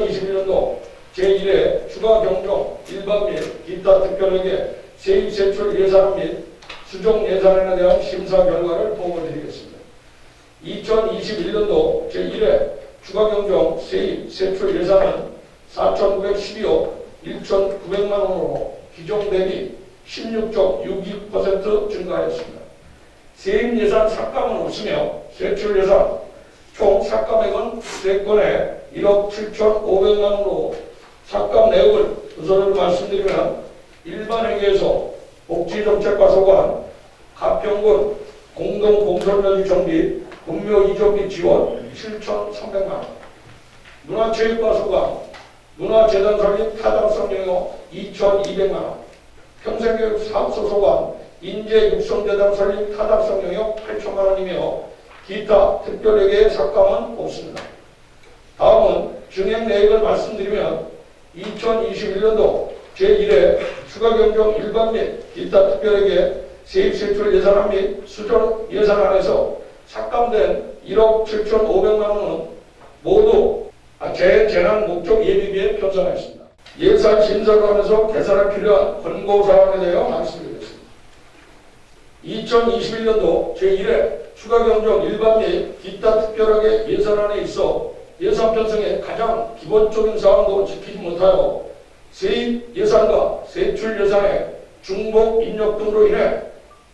2021년도 제1회 추가 경정 일반 및 기타 특별하게 세입 세출 예산 및 수정 예산에 대한 심사 결과를 보고드리겠습니다. 2021년도 제1회 추가 경정 세입 세출 예산은 4,912억 1,900만 원으로 기존 대비 16.62% 증가하였습니다. 세입 예산 삭감은 없으며 세출 예산 총 삭감액은 3건에 1억 7,500만 원으로 삭감 내역을 우선으로 말씀드리면 일반회계에서 복지정책과 소관, 가평군 공동공설면허 정비, 금묘 이전비 지원 7,300만 원, 문화체육과 소관, 문화재단 설립 타당성 영역 2,200만 원, 평생교육 사업소 소관, 인재육성재단 설립 타당성 영역 8천만 원이며 기타 특별회계의 삭감은 없습니다. 다음은 증액 내역을 말씀드리면 2021년도 제1회 추가 경정 일반 및 기타 특별회계 세입 세출 예산안 및 수정 예산안에서 삭감된 1억 7,500만 원은 모두 재재난 목적 예비비에 편성했습니다. 예산 심사를 하면서 개선할 필요한 권고 사항에 대하여 말씀드리겠습니다. 2021년도 제1회 추가 경정 일반 및 기타 특별하게 예산안에 있어 예산 편성의 가장 기본적인 사항도 지키지 못하여 세입 예산과 세출 예산의 중복 입력 등으로 인해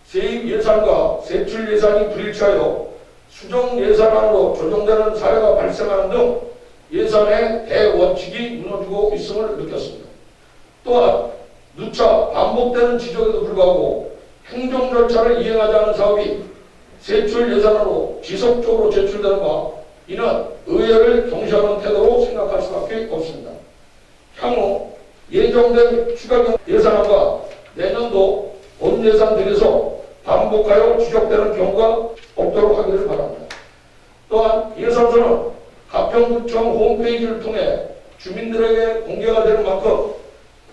세입 예산과 세출 예산이 불일치하여 수정 예산안으로 조정되는 사례가 발생하는 등 예산의 대원칙이 무너지고 있음을 느꼈습니다. 또한 누차 반복되는 지적에도 불구하고 행정 절차를 이행하지 않은 사업이 세출 예산으로 지속적으로 제출되는 바 이는 의회를 경시하는 태도로 생각할 수밖에 없습니다. 향후 예정된 추가 예산안과 내년도 본 예산 등에서 반복하여 지적되는 경우가 없도록 하기를 바랍니다. 또한 예산서는 가평구청 홈페이지를 통해 주민들에게 공개가 되는 만큼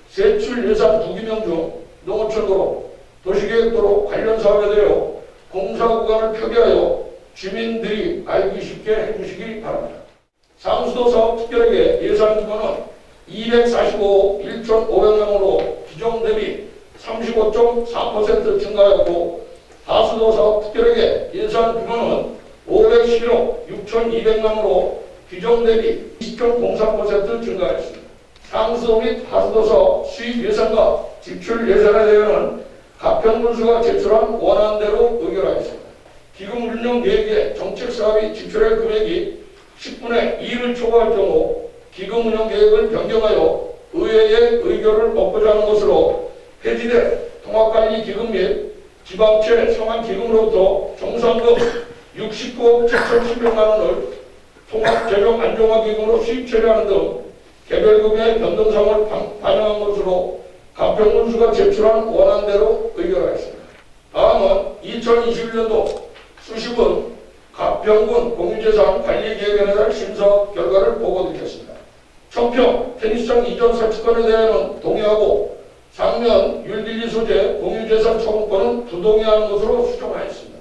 세출 예산 부기명 중 농어촌도로 도시계획도로 관련 사업에 대하여 공사 구간을 표기하여 주민들이 알기 쉽게 해주시기 바랍니다. 상수도 사업 특별하게 예산 규모는 245억 1,500만 원으로 기존 대비 35.4% 증가하였고 하수도 사업 특별하게 예산 규모는 511억 6,200만 원으로 기존 대비 20.03% 증가했습니다. 상수도 및 하수도 사업 수입 예산과 지출 예산에 대해서는 가평군수가 제출한 원안대로 의결하였습니다. 기금 운영 계획에 정책 사업이 지출할 금액이 10분의 2를 초과할 경우 기금 운영 계획을 변경하여 의회의 의결을 얻고자 하는 것으로 폐지된 통합관리 기금 및 지방채 성한 기금으로부터 정산금 69억 7,700만 원을 통합재정 안정화 기금으로 수입 처리하는 등 개별금의 변동상을 반- 반영한 것으로 가평군수가 제출한 원안대로 의결하였습니다. 다음은 2021년도 수십은 가평군 공유재산 관리계획에 대한 심사 결과를 보고 드리겠습니다. 청평 테니스장 이전 설치권에 대해서는 동의하고 상면 율딜리 소재 공유재산 처분권은 부동의하는 것으로 수정하였습니다.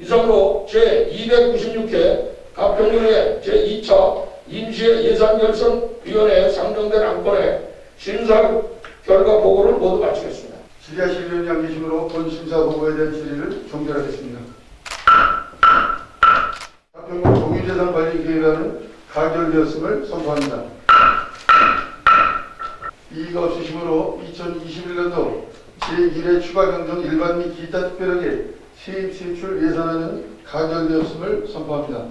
이상으로 제296회 가평군의 제2차 임시의 예산결선위원회에 상정된 안건의 심사 결과 보고를 모두 마치겠습니다. 질의하실 위원이 안 계시므로 본 심사 보고에 대한 질의를 종결하겠습니다. 가평군 공유재산 관리 계획안은 가결되었음을 선포합니다. 이의가 없으시므로 2021년도 제1회 추가 경정 일반 및 기타 특별하게 세입 세출 예산안은 가결되었음을 선포합니다.